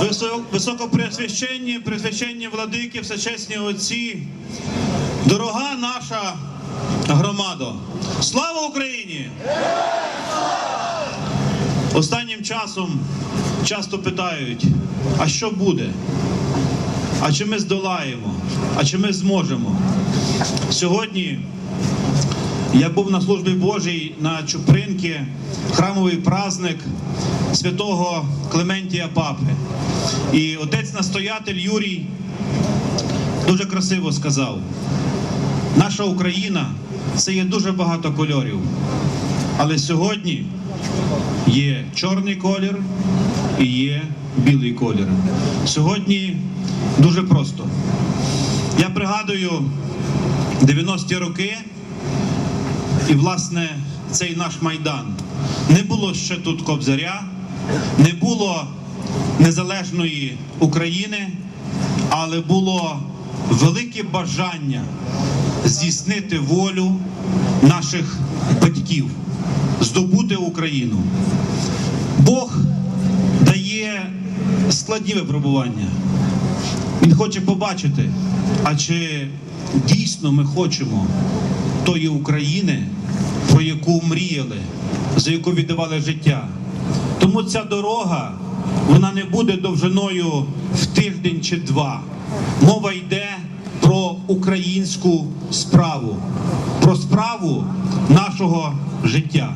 Висо- Високопреосвященні, пресвященні владики, всечесні отці, дорога наша громада. Слава Україні! Останнім часом часто питають, а що буде? А чи ми здолаємо? А чи ми зможемо? Сьогодні я був на службі Божій на Чупринки, храмовий праздник святого Клементія Папи. І отець-настоятель Юрій дуже красиво сказав: наша Україна це є дуже багато кольорів. Але сьогодні є чорний колір і є білий колір. Сьогодні дуже просто. Я пригадую 90-ті роки. І, власне, цей наш майдан. Не було ще тут Кобзаря, не було незалежної України, але було велике бажання здійснити волю наших батьків, здобути Україну. Бог дає складні випробування. Він хоче побачити, а чи дійсно ми хочемо тої України, про яку мріяли, за яку віддавали життя. Тому ця дорога вона не буде довжиною в тиждень чи два. Мова йде про українську справу, про справу нашого життя.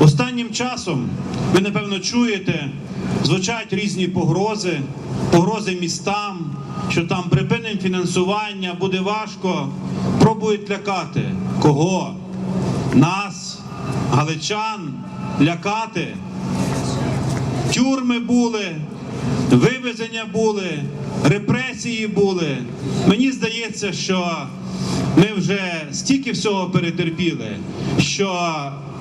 Останнім часом ви напевно чуєте, звучать різні погрози, погрози містам, що там припинимо фінансування, буде важко. Пробують лякати. Кого? Нас, галичан, лякати. Тюрми були, вивезення були, репресії були. Мені здається, що ми вже стільки всього перетерпіли, що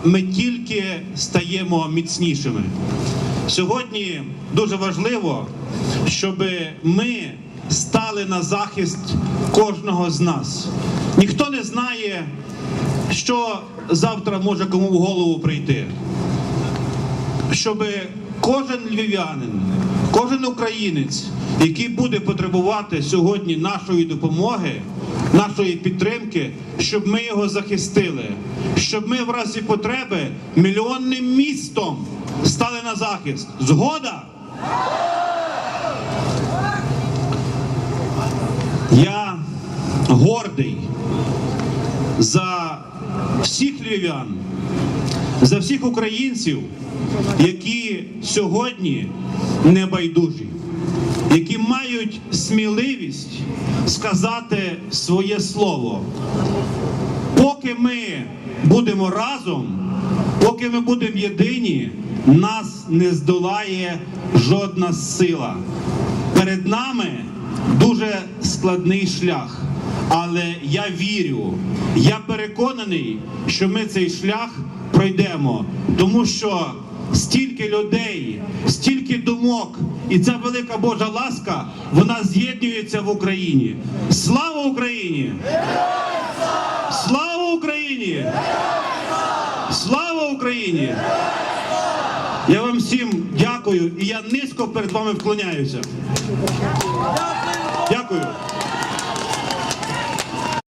ми тільки стаємо міцнішими. Сьогодні дуже важливо, щоб ми стали на захист кожного з нас. Ніхто не знає, що завтра може кому в голову прийти щоб кожен львів'янин, кожен українець, який буде потребувати сьогодні нашої допомоги, нашої підтримки, щоб ми його захистили, щоб ми в разі потреби мільйонним містом стали на захист. Згода? Я гордий за всіх львів'ян, за всіх українців, які сьогодні небайдужі, які мають сміливість сказати своє слово. Поки ми будемо разом, поки ми будемо єдині, нас не здолає жодна сила. Перед нами дуже складний шлях. Але я вірю, я переконаний, що ми цей шлях пройдемо, тому що стільки людей, стільки думок, і ця велика Божа ласка, вона з'єднується в Україні. Слава Україні! Слава Україні! Слава Україні! Я вам всім дякую і я низько перед вами вклоняюся. Дякую.